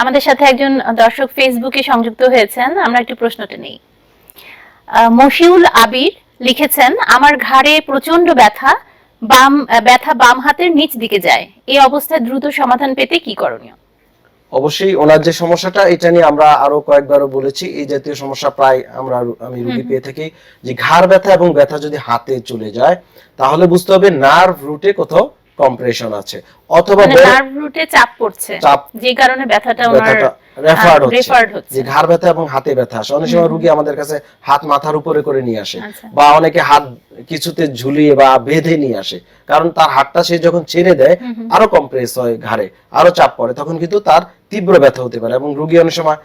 আমাদের সাথে একজন দর্শক ফেসবুকে সংযুক্ত হয়েছেন। আমরা একটি প্রশ্নটা নেই। মশিউল আবির লিখেছেন আমার ঘাড়ে প্রচণ্ড ব্যথা বাম ব্যথা বাম হাতের নিচ দিকে যায়। এই অবস্থায় দ্রুত সমাধান পেতে কি করণীয়? অবশ্যই ওনার যে সমস্যাটা এটা নিয়ে আমরা আরও কয়েকবারও বলেছি। এই জাতীয় সমস্যা প্রায় আমরা আমি রুগী পেয়ে থাকি। যে ঘাড় ব্যথা এবং ব্যথা যদি হাতে চলে যায় তাহলে বুঝতে হবে নার্ভ রুটে কোথাও কম্প্রেশন আছে। অথবা মানে নার্ভ রুটে চাপ পড়ছে। যে কারণে ব্যথাটা ওনার রেফার্ড হচ্ছে। যে ঘাড় ব্যথা এবং হাতে ব্যথা। আসে অনেক সময় রুগী আমাদের কাছে হাত মাথার উপরে করে নিয়ে আসে আচ্ছা। বা অনেকে হাত কিছুতে ঝুলিয়ে বা বেঁধে নিয়ে আসে। কারণ তার হাতটা সে যখন ছেড়ে দেয় আরও কম্প্রেস হয় ঘাড়ে আরও চাপ পড়ে তখন কিন্তু তার তীব্র ব্যথা হতে পারে। এবং রুগী অনেক সময়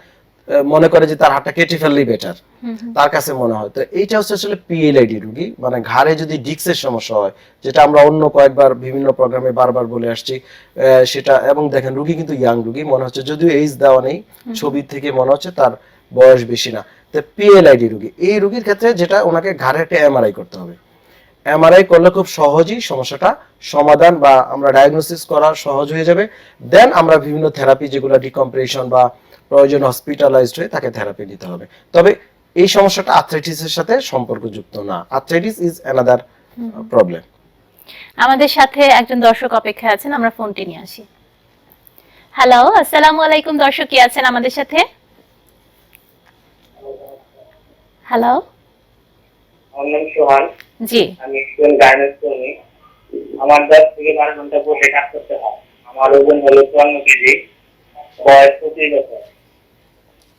মনে করে যে তার হাতটা কেটে ফেললেই বেটার তার কাছে মনে হয়। তো এইটা হচ্ছে আসলে পিএলআইডি রুগী। মানে ঘাড়ে যদি ডিক্সের সমস্যা হয় যেটা আমরা অন্য কয়েকবার বিভিন্ন প্রোগ্রামে বারবার বলে আসছি সেটা এবং দেখেন রুগী কিন্তু ইয়াং রুগী মনে হচ্ছে যদিও এইজ দেওয়া নেই ছবি থেকে মনে হচ্ছে তার বয়স বেশি না। তো পিএলআইডি রুগী এই রুগীর ক্ষেত্রে যেটা ওনাকে ঘাড়ে একটা এমআরআই করতে হবে। এমআরআই করলে খুব সহজেই সমস্যাটা সমাধান বা আমরা ডায়াগনোসিস করা সহজ হয়ে যাবে। দেন আমরা বিভিন্ন থেরাপি যেগুলো ডিকম্প্রেশন বা প্রয়োজন হসপিটালাইজড হয়ে তাকে থেরাপি দিতে হবে। তবে এই সমস্যাটা আর্থ্রাইটিসের সাথে সম্পর্কযুক্ত না। আর্থ্রাইটিস ইজ অ্যানাদার প্রবলেম আমাদের সাথে একজন দর্শক অপেক্ষায় আছেন আমরা ফোনটি নিয়ে আসি। হ্যালো আসসালামু আলাইকুম দর্শক কি আছেন আমাদের সাথে? হ্যালো আমার নাম সোহান। জি। আমি একজন গার্মেন্টস কর্মী। আমার দশ থেকে বারো ঘণ্টা বসে কাজ করতে হয়। আমার ওজন হলো চুয়ান্ন কেজি বয়স পঁচিশ বছর।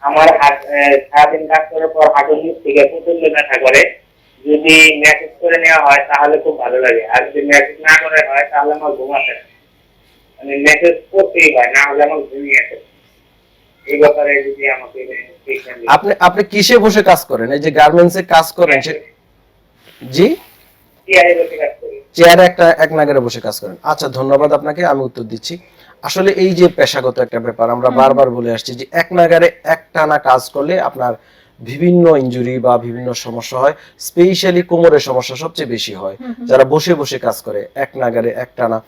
আমার হাত সারাদিন কাজ করার পর হাঁটুর নিচ থেকে প্রচণ্ড ব্যথা করে। যদি ম্যাসেজ করে নেওয়া হয় তাহলে খুব ভালো লাগে। আর যদি ম্যাসেজ না করে হয় তাহলে আমার ঘুম আসে না। মানে মেসেজ করতেই হয় না হলে আমার ঘুমিয়ে আসে এই ব্যাপারে যদি আমাকে আপনি আপনি কিসে বসে কাজ করেন? এই যে গার্মেন্টসে কাজ করেন জি? চেয়ারে বসে কাজ করি। চেয়ারে একটা এক নাগারে বসে কাজ করেন। আচ্ছা ধন্যবাদ আপনাকে আমি উত্তর দিচ্ছি। আসলে এই যে পেশাগত একটা ব্যাপার আমরা বারবার বলে আসছি যে এক নাগারে একটানা কাজ করলে আপনার বিভিন্ন ইনজুরি বা বিভিন্ন সমস্যা হয় স্পেশালি কোমরের সমস্যা সবচেয়ে বেশি হয়। যারা বসে বসে কাজ করে এক নাগারে একটানা।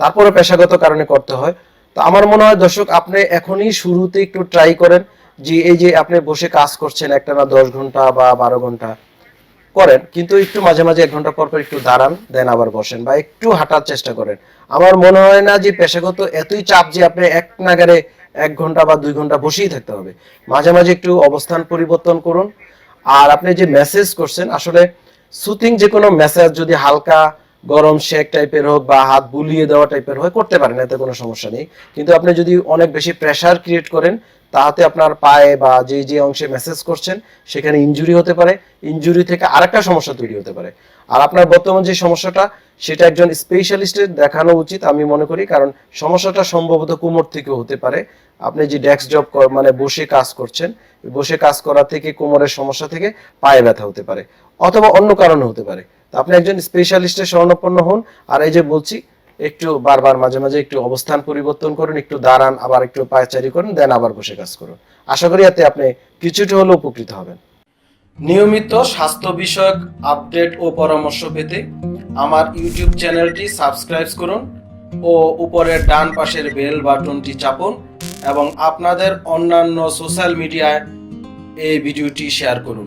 তারপরে পেশাগত কারণে করতে হয়। তো আমার মনে হয় দর্শক আপনি এখনই শুরুতে একটু ট্রাই করেন যে এই যে আপনি বসে কাজ করছেন একটানা দশ ঘণ্টা বা বারো ঘণ্টা করেন, কিন্তু একটু মাঝে মাঝে এক ঘণ্টা পর পর একটু দাঁড়ান, দেন আবার বসেন বা একটু হাঁটার চেষ্টা করেন। আমার মনে হয় না যে পেশাগত এতই চাপ যে আপনি এক নাগারে এক ঘণ্টা বা দুই ঘণ্টা বসেই থাকতে হবে। মাঝে মাঝে একটু অবস্থান পরিবর্তন করুন। আর আপনি যে মেসেজ করছেন, আসলে সুতিং যে কোনো মেসেজ যদি হালকা গরম শেক টাইপের হোক বা হাত বুলিয়ে দেওয়া টাইপের হয়, করতে পারেন, এতে কোনো সমস্যা নেই। কিন্তু আপনি যদি অনেক বেশি প্রেসার ক্রিয়েট করেন তাতে আপনার পায়ে বা যে যে অংশে মেসেজ করছেন, সেখানে ইনজুরি হতে পারে। ইনজুরি থেকে আরেকটা সমস্যা তৈরি হতে পারে। আর আপনার বর্তমান যে সমস্যাটা, সেটা একজন স্পেশালিস্টের দেখানো উচিত আমি মনে করি, কারণ সমস্যাটা সম্ভবত কোমর থেকে হতে পারে। আপনি যে ডেস্ক জব মানে বসে কাজ করছেন, বসে কাজ করা থেকে কোমরের সমস্যা থেকে পায়ে ব্যথা হতে পারে, অথবা অন্য কারণে হতে পারে। তো আপনি একজন স্পেশালিস্টের শরণাপন্ন হন, আর এই যে বলছি একটু বারবার মাঝে মাঝে একটু অবস্থান পরিবর্তন করুন, একটু দাঁড়ান, আবার একটু পায়চারি করুন, দেন আবার বসে কাজ করুন। আশা করি এতে আপনি কিছুটা হলেও উপকৃত হবেন। নিয়মিত স্বাস্থ্য বিষয়ক আপডেট ও পরামর্শ পেতে আমার ইউটিউব চ্যানেলটি সাবস্ক্রাইব করুন ও উপরের ডান পাশের বেল বাটনটি চাপুন এবং আপনাদের অন্যান্য সোশ্যাল মিডিয়ায় এই ভিডিওটি শেয়ার করুন।